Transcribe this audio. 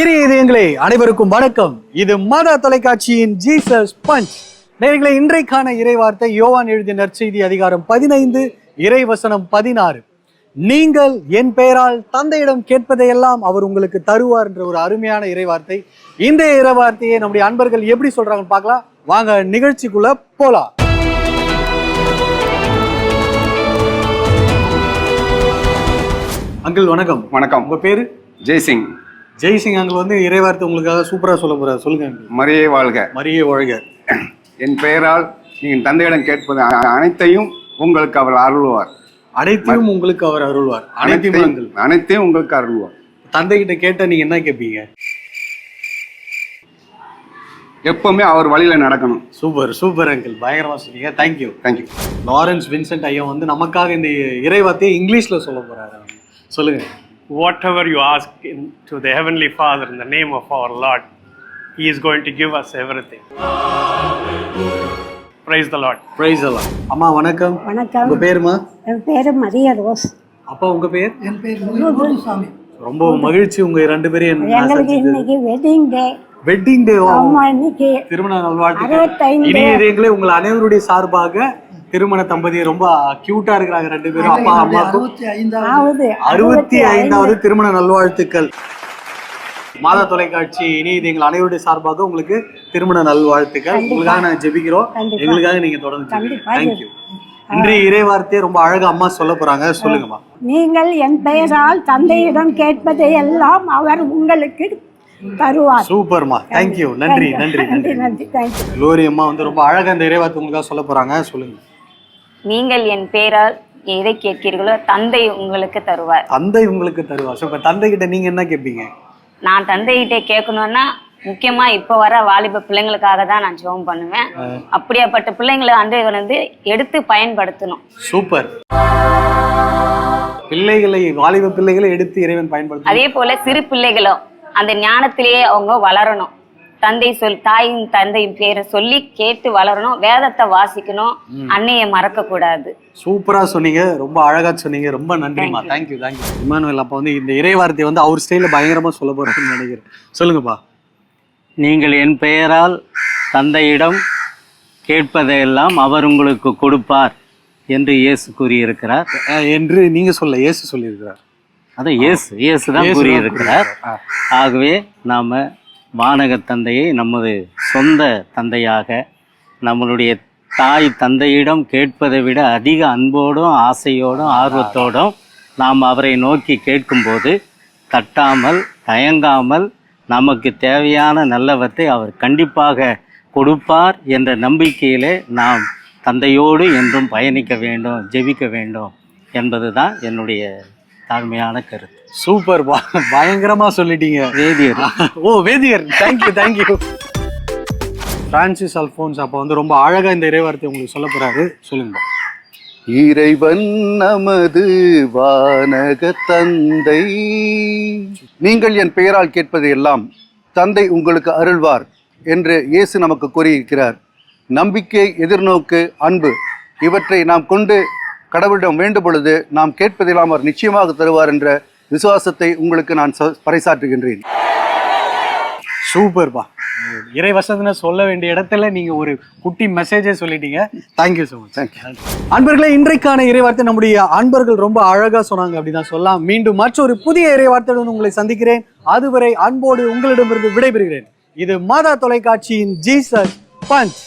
இறை இதயங்களே அனைவருக்கும் வணக்கம். இது மாதா தொலைக்காட்சியின் ஜீசஸ் பஞ்ச். நேயர்களே இன்றைக்கான இறைவார்த்தை யோவான் எழுதிய நற்செய்தி அதிகாரம் பதினைந்து இறைவசனம் பதினாறு. நீங்கள் என் பெயரால் தந்தையிடம் கேட்பதையெல்லாம் அவர் உங்களுக்கு தருவார் என்ற ஒரு அருமையான இறைவார்த்தை. இந்த இறைவார்த்தையை நம்முடைய அன்பர்கள் எப்படி சொல்றாங்கன்னு பார்க்கலாம். வாங்க நிகழ்ச்சிக்குள்ள போலாம். அங்கிள் வணக்கம். வணக்கம். உங்க பேரு? ஜெய்சிங். ஜெய்சிங் அங்கிள் வந்து இறைவார்த்தை உங்களுக்காக சூப்பரா சொல்ல போறாரு. சொல்லுங்க. மரியே வாழ்க. மரியே ஒழுக என் பெயரால் நீங்கள் தந்தையிடம் கேட்பது அனைத்தையும் உங்களுக்கு அவர் அருள்வார். அனைத்தையும் உங்களுக்கு அவர் அருள்வார். அனைத்தையும் அனைத்தையும் உங்களுக்கு அருள்வார். தந்தை கிட்ட கேட்டா நீங்க என்ன கேட்பீங்க எப்பவுமே அவர் வழியில நடக்கணும். Super super uncle. பயங்கரமா சொன்னீங்க. தேங்க்யூ தேங்க்யூ லாரன்ஸ் வின்சென்ட் ஐயா வந்து நமக்காக இந்த இறைவார்த்தையை இங்கிலீஷ்ல சொல்ல போறாரு. சொல்லுங்க. Whatever you ask in, to the Heavenly Father in the name of our Lord, He is going to give us everything. Praise the Lord. Praise அம்மா வணக்கம். வணக்கம். உங்க பேருமா? என் பேரு மரிய ரோஸ். அப்பா உங்க பேர்? என் பேர் ரொம்ப மகிழ்ச்சி உங்க ரெண்டு பேரும் எங்களுக்கு இன்னைக்கு வெட்டிங் டே வெட்டிங் டே ஆமா இன்னைக்கு திருமண நல்வாழ்த்துக்கள் அறுபத்தைந்து. இனி இதயங்களே உங்கள் அனைவருடைய சார்பாக திருமண தம்பதி ரொம்ப கியூட்டா இருக்கிறாங்க ரெண்டு பேரும். அப்பா அம்மாக்கும் ஆகுது அறுபத்தி ஐந்தாவது திருமண நல்வாழ்த்துக்கள். மாதா தொலைக்காட்சி இனி இதயங்கள் அனைவருடைய சார்பாக உங்களுக்கு திருமண நல்வாழ்த்துக்கள். உங்களுக்காக நாங்க ஜெபிக்கிறோம். எங்களுக்காக நீங்க தொடர்ந்து. தேங்க்யூ இன்றைய இறைவார்த்தையை ரொம்ப அழகா அம்மா சொல்ல போறாங்க. சொல்லுங்கம்மா. நீங்கள் என் பெயரால் தந்தையிடம் கேட்பதை எல்லாம் அவர் உங்களுக்கு தருவார். சூப்பர்மா. தேங்க்யூ நன்றி நன்றி நன்றி நன்றி. நன்றி தேங்க்யூ குளோரி அம்மா வந்து ரொம்ப அழகா இந்த இறைவார்த்தை உங்களுக்காக சொல்ல போறாங்க. சொல்லுங்க. நீங்கள் என் பேரால் எதை கேட்கிறீர்களோ தந்தை உங்களுக்கு தருவார். தந்தை உங்களுக்கு தருவா ஸோ இப்போ தந்தை கிட்ட நீங்க என்ன கேட்பீங்க? நான் தந்தைகிட்ட கேட்கணும்னா முக்கியமா இப்ப வர வாலிப பிள்ளைங்களுக்காக தான் நான் ஜெபம் பண்ணுவேன். அப்படியாப்பட்ட பிள்ளைங்களை அன்று வந்து எடுத்து பயன்படுத்தணும். சூப்பர். பிள்ளைகளை வாலிப பிள்ளைகளை எடுத்து இறைவன் பயன்படுத்த அதே போல சிறு பிள்ளைகளும் அந்த ஞானத்திலேயே அவங்க வளரணும். தந்தை சொல் தாயும் தந்தையும் பேரை சொல்லி கேட்டு வளரணும் வேதத்தை வாசிக்கணும். அன்னையை மறக்க கூடாது சூப்பரா சொன்னீங்க. ரொம்ப அழகா சொன்னீங்க. ரொம்ப நன்றிமா தேங்க்யூ தேங்க்யூ இமானுவேல் அப்ப வந்து இந்த இறை வார்த்தையை வந்து அவர் ஸ்டைல பயங்கரமா சொல்ல போறாருன்னு நினைக்கிறேன். சொல்லுங்கப்பா. நீங்கள் என் பெயரால் தந்தையிடம் கேட்பதையெல்லாம் அவர் உங்களுக்கு கொடுப்பார் என்று இயேசு கூறியிருக்கிறார். என்று நீங்க சொல்ல இயேசு சொல்லியிருக்கிறார். அதான் இயேசு இயேசு தான் கூறியிருக்கிறார். ஆகவே நாம வானக தந்தையை நமது சொந்த தந்தையாக நம்மளுடைய தாய் தந்தையிடம் கேட்பதை விட அதிக அன்போடும் ஆசையோடும் ஆர்வத்தோடும் நாம் அவரை நோக்கி கேட்கும்போது தட்டாமல் தயங்காமல் நமக்கு தேவையான நல்லவற்றை அவர் கண்டிப்பாக கொடுப்பார் என்ற நம்பிக்கையிலே நாம் தந்தையோடு என்றும் பயணிக்க வேண்டும் ஜெபிக்க வேண்டும் என்பதுதான் என்னுடைய தாழ்மையான கருத்து. சூப்பர் பயங்கரமா சொல்லிட்டீங்க. வேதியர். ஓ வேதியர். தேங்க்யூ தேங்க்யூ பிரான்சிஸ் அல்போன்ஸ் அப்ப வந்து ரொம்ப அழகா இந்த இறை வார்த்தை உங்களுக்கு சொல்ல போறாரு. சொல்லுங்க. இறைவன் நமது வானக தந்தை. நீங்கள் என் பெயரால் கேட்பது எல்லாம் தந்தை உங்களுக்கு அருள்வார் என்று இயேசு நமக்கு கூறியிருக்கிறார். நம்பிக்கை எதிர்நோக்கு அன்பு இவற்றை நாம் கொண்டு கடவுளிடம் வேண்டும் பொழுது நாம் கேட்பதெல்லாம் அவர் நிச்சயமாக தருவார் என்ற விசுவாசத்தை உங்களுக்கு நான் பறைசாற்றுகின்றேன். சூப்பர்ப்பா இறை வசந்தனை சொல்ல வேண்டிய இடத்துல நீங்க ஒரு குட்டி மெசேஜே சொல்லிட்டீங்க. தேங்க்யூ ஸோ மச் தேங்க்யூ அன்பர்களே இன்றைக்கான இறைவார்த்தை நம்முடைய அன்பர்கள் ரொம்ப அழகா சொன்னாங்க அப்படிதான் சொல்லலாம். மீண்டும் மற்றொரு புதிய இறைவார்த்தையுடன் உங்களை சந்திக்கிறேன். அதுவரை அன்போடு உங்களிடமிருந்து விடைபெறுகிறேன். இது மாதா தொலைக்காட்சியின் ஜீசஸ் பஞ்ச்